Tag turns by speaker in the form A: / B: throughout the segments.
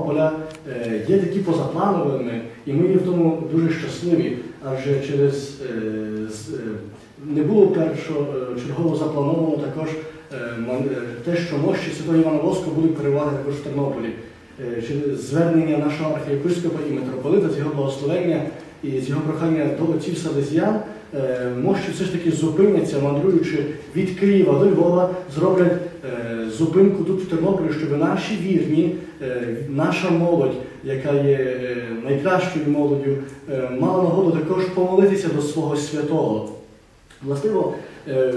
A: Тернополя е, є такі позаплановими, і ми є в тому дуже щасливі, адже через е, е, не було першочергово заплановано також те, що мощі Святого Івана Воского будуть перебувати також в Тернополі. Через звернення нашого архієпископа і митрополита з його благословення і з його прохання до отців Салезіян, мощі все ж таки зупиняться, мандруючи від Києва до Львова, зроблять е, зупинку тут в Тернополі, щоб наші вірні, е, наша молодь, яка є е, найкращою молоддю, е, мала нагоду також помолитися до свого святого. Властиво, е,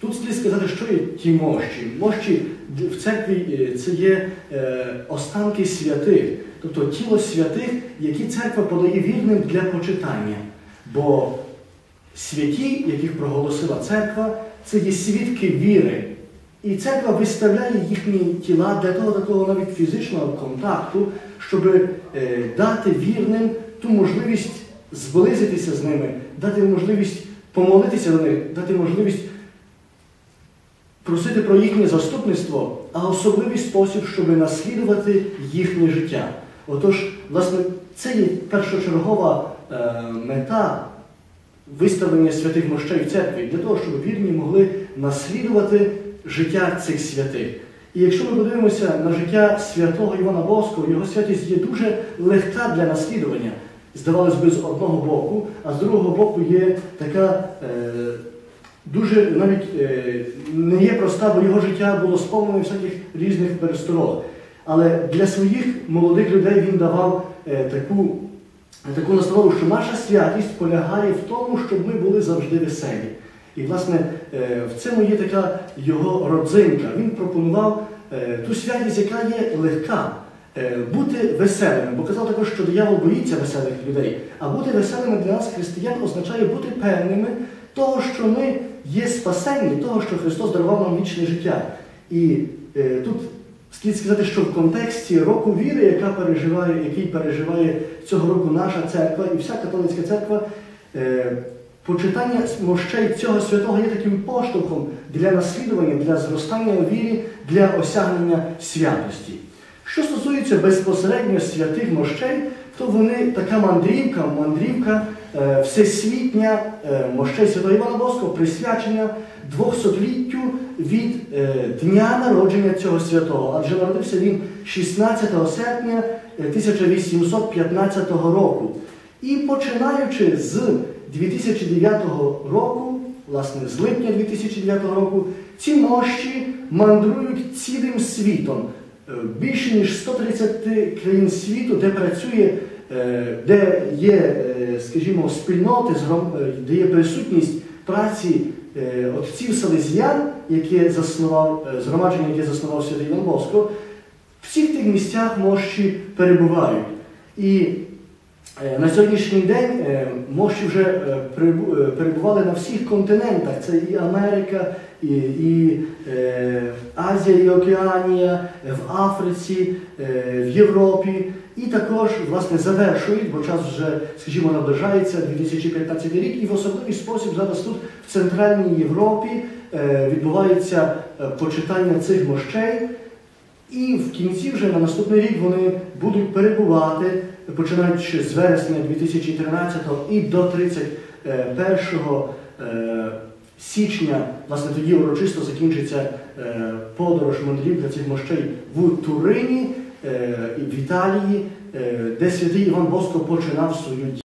A: тут слід сказати, що є ті мощі. Мощі в церкві е, це є е, останки святих, тобто тіло святих, які церква подає вірним для почитання. Бо святі, яких проголосила церква, це є свідки віри. І церква виставляє їхні тіла для того такого навіть фізичного контакту, щоб е, дати вірним ту можливість зблизитися з ними, дати можливість помолитися до них, дати можливість просити про їхнє заступництво, а особливий спосіб, щоб наслідувати їхнє життя. Отож, власне, це є першочергова е, мета виставлення святих мощей в церкві, для того, щоб вірні могли наслідувати життя цих святих. І якщо ми подивимося на життя святого Івана Боского, його святість є дуже легка для наслідування. Здавалось би, з одного боку, а з другого боку є така е, дуже навіть е, не є проста, бо його життя було сповнене всяких різних пересторог. Але для своїх молодих людей він давав е, таку, таку настанову, що наша святість полягає в тому, щоб ми були завжди веселі. І, власне, е, в цьому є така його родзинка. Він пропонував е, ту святість, яка є легка, е, бути веселими. Бо казав також, що диявол боїться веселих людей. А бути веселими для нас, християн, означає бути певними того, що ми є спасенні, того, що Христос дарував нам вічне життя. І тут слід сказати, що в контексті року віри, яка переживає, який переживає цього року наша церква і вся католицька церква, е, почитання мощей цього святого є таким поштовхом для наслідування, для зростання у вірі, для осягнення святості. Що стосується безпосередньо святих мощей, то вони така мандрівка, мандрівка е, всесвітня е, мощей Святого Івана Боского, присвячення 200-літтю від е, дня народження цього святого. Адже народився він 16 серпня е, 1815 року. І починаючи з 2009 року, власне, з липня 2009 року, ці мощі мандрують цілим світом. Е, Більше ніж 130 країн світу, де працює, е, де є, е, скажімо, спільноти, е, де є присутність праці е, отців Салезіян, яке заснував, е, згромадження, яке заснував Святий Іван Боско, в всіх тих місцях мощі перебувають. І Е, На сьогоднішній день е, мощі вже е, перебу- е, перебували на всіх континентах. Це і Америка, і, і е, Азія, і Океанія, е, в Африці, е, в Європі. І також власне завершують, бо час вже, скажімо, наближається 2015 рік, і в особливий спосіб зараз тут в Центральній Європі е, відбувається е, почитання цих мощей. І в кінці вже на наступний рік вони будуть перебувати, починаючи з вересня 2013 і до 31 е, січня, власне, тоді урочисто закінчиться подорож мандрівка цих мощей в Турині, в Італії, е, де святий Іван Боско починав свою